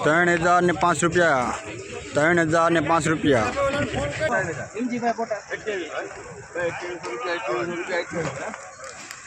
ત્રણ હજાર ને પાંચ રૂપિયા ત્રણ હજાર ને પાંચ રૂપિયા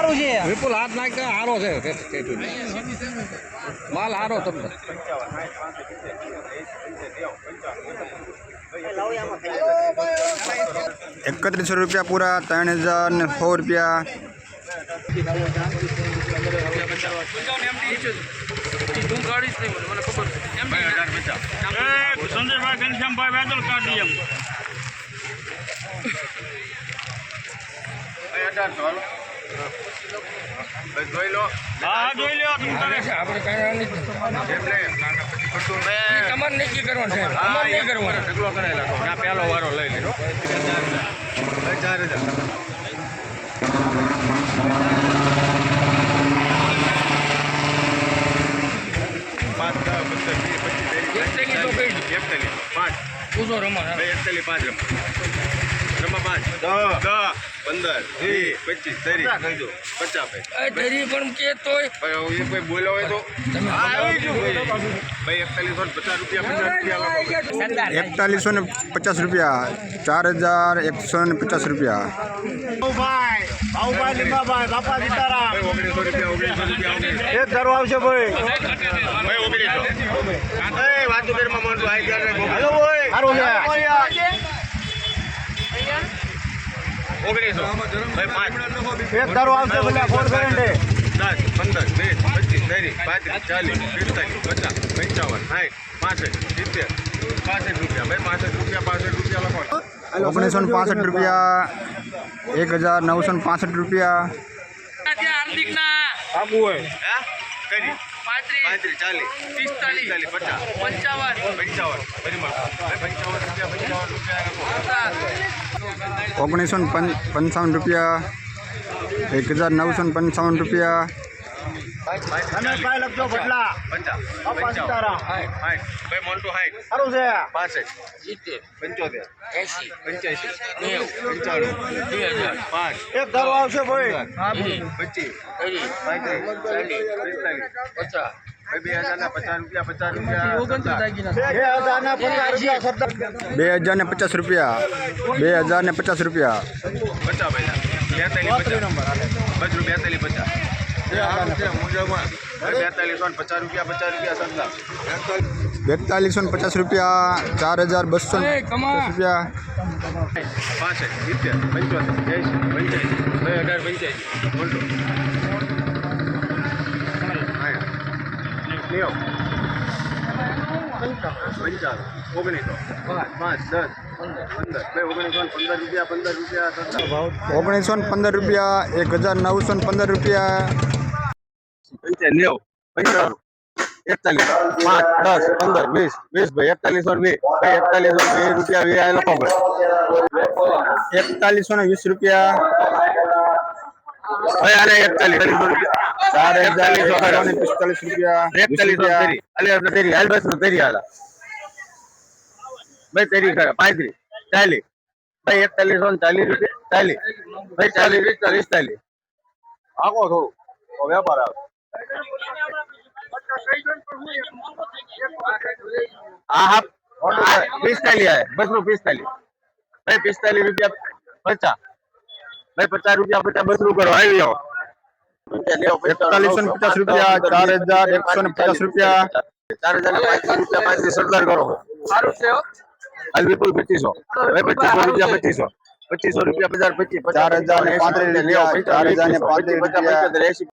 સારું છે. વિપુલ હાથ નાખે હારો છે માલ હારો તમને. એકત્રીસો રૂપિયા પૂરા ત્રણ હજાર ને સો રૂપિયા. સંજયભાઈ ઘનશ્યામભાઈ વેદલ કાઢી એમ હા જોઈ આપણે કાંઈ તમારે નક્કી કરવાનું છે. અમારે નહીં કરવાનું. પહેલો વારો લઈ લીધો ચાર હજાર. પાંચ પૂછો રમણ એકતાલીસ પાંચ રમા. રમા પાંચ દસ. દસ. પંદર. વીસ. પચીસ. ત્રીસ પચાસ ભાઈ પણ કે તોય. ભાઈ કોઈ બોલ્યો હોય તો? તમે હા, આવી. ગયું. ભાઈ એકતાલીસો ને પચાસ રૂપિયા પચાસ રૂપિયા લોકો. એકતાલીસો ને પચાસ રૂપિયા. ચાર હજાર એકસો ને પચાસ રૂપિયા. ઓગણીસો રૂપિયા ઓગણીસો રૂપિયા એક ધરો આવશે ભાઈ. ઓગણીસો. મોટું ઓગણીસો. એક ધરો આવશે ભલે ફોન ગેરંટી દસ પંદર વીસ પચીસ ત્રીસ પાંત્રીસ ચાલીસ પિસ્તાલીસ પચાસ પંચાવન સાઠ પાસઠ સિત્તેર પાસઠ રૂપિયા. ભાઈ પાસઠ રૂપિયા પાસઠ રૂપિયા લખો. ઓગણીસો ને પાસઠ રૂપિયા એક હજાર નવસો ને પાસઠ રૂપિયા. આપવું હોય. કરી. પાંત્રીસ ચાલીસ પિસ્તાલીસ પચાસ પંચાવન. પંચાવન પંચાવન રૂપિયા ઓગણીસો ને પં પંચાવન. રૂપિયા એક હજાર નવસો ને પંચાવન રૂપિયા તમે બે હજારના પચાસ રૂપિયા પચાસ રૂપિયા બે હજાર ના પચાસ રૂપિયા. બે હજાર ને પચાસ રૂપિયા. પચાસ બેતાલીસ બેતાલીસ પચાસ. બેતાલીસો ને પચાસ રૂપિયા ચાર હજાર બસો રૂપિયા. પાંચ સિત્તેર પંચોતેર એંસી બે હજાર પંચ્યાસી. નેવું પંચાવન ઓગણીસો પાંચ દસ પંદર બે ઓગણીસો ને પંદર રૂપિયા પંદર રૂપિયા ઓગણીસો ને પંદર રૂપિયા એક હજાર નવસો ને પંદર રૂપિયા. નેવ પંચાણું એકતાલીસ. પાંચ દસ પંદર વીસ. વીસ ભાઈ એકતાલીસો વીસ. ભાઈ એકતાલીસો વીસ રૂપિયા વીસ એકતાલીસો ને વીસ રૂપિયા ભાઈ આને એકતાલીસ રૂપિયા ચાર હજાર એકસો ને પિસ્તાલીસ રૂપિયા વીસ એકતાલીસો રૂપિયા તેરી અલે આપણે તેરી હાલ બસ તેરી હાલા ભાઈ તેરી કરે પાંત્રીસ ચાલીસ ભાઈ એકતાલીસો ને ચાલીસ રૂપિયા ચાલીસ ભાઈ ચાલીસ પિસ્તાલીસ પિસ્તાલીસ આખો થોડું તો વેપાર આવે હા હા પિસ્તાલીસ આવે બસનું પિસ્તાલીસ ભાઈ પિસ્તાલીસ રૂપિયા પચાસ ભાઈ પચાસ રૂપિયા પચાસ બદલું કરો આવી જાઓ. એકતાલીસો ને પચાસ રૂપિયા ચાર હજાર એકસો ને પચાસ રૂપિયા. ચાર હજાર ને પાંત્રીસ રૂપિયા પાંત્રીસ સરદાર કરો. હાલ વિપુલ પચીસો. હવે પચીસો રૂપિયા પચીસો. પચીસો રૂપિયા પચાસ પચીસ ચાર હજાર ને પાંત્રીસ ચાર હજાર ને પાંત્રીસ એસી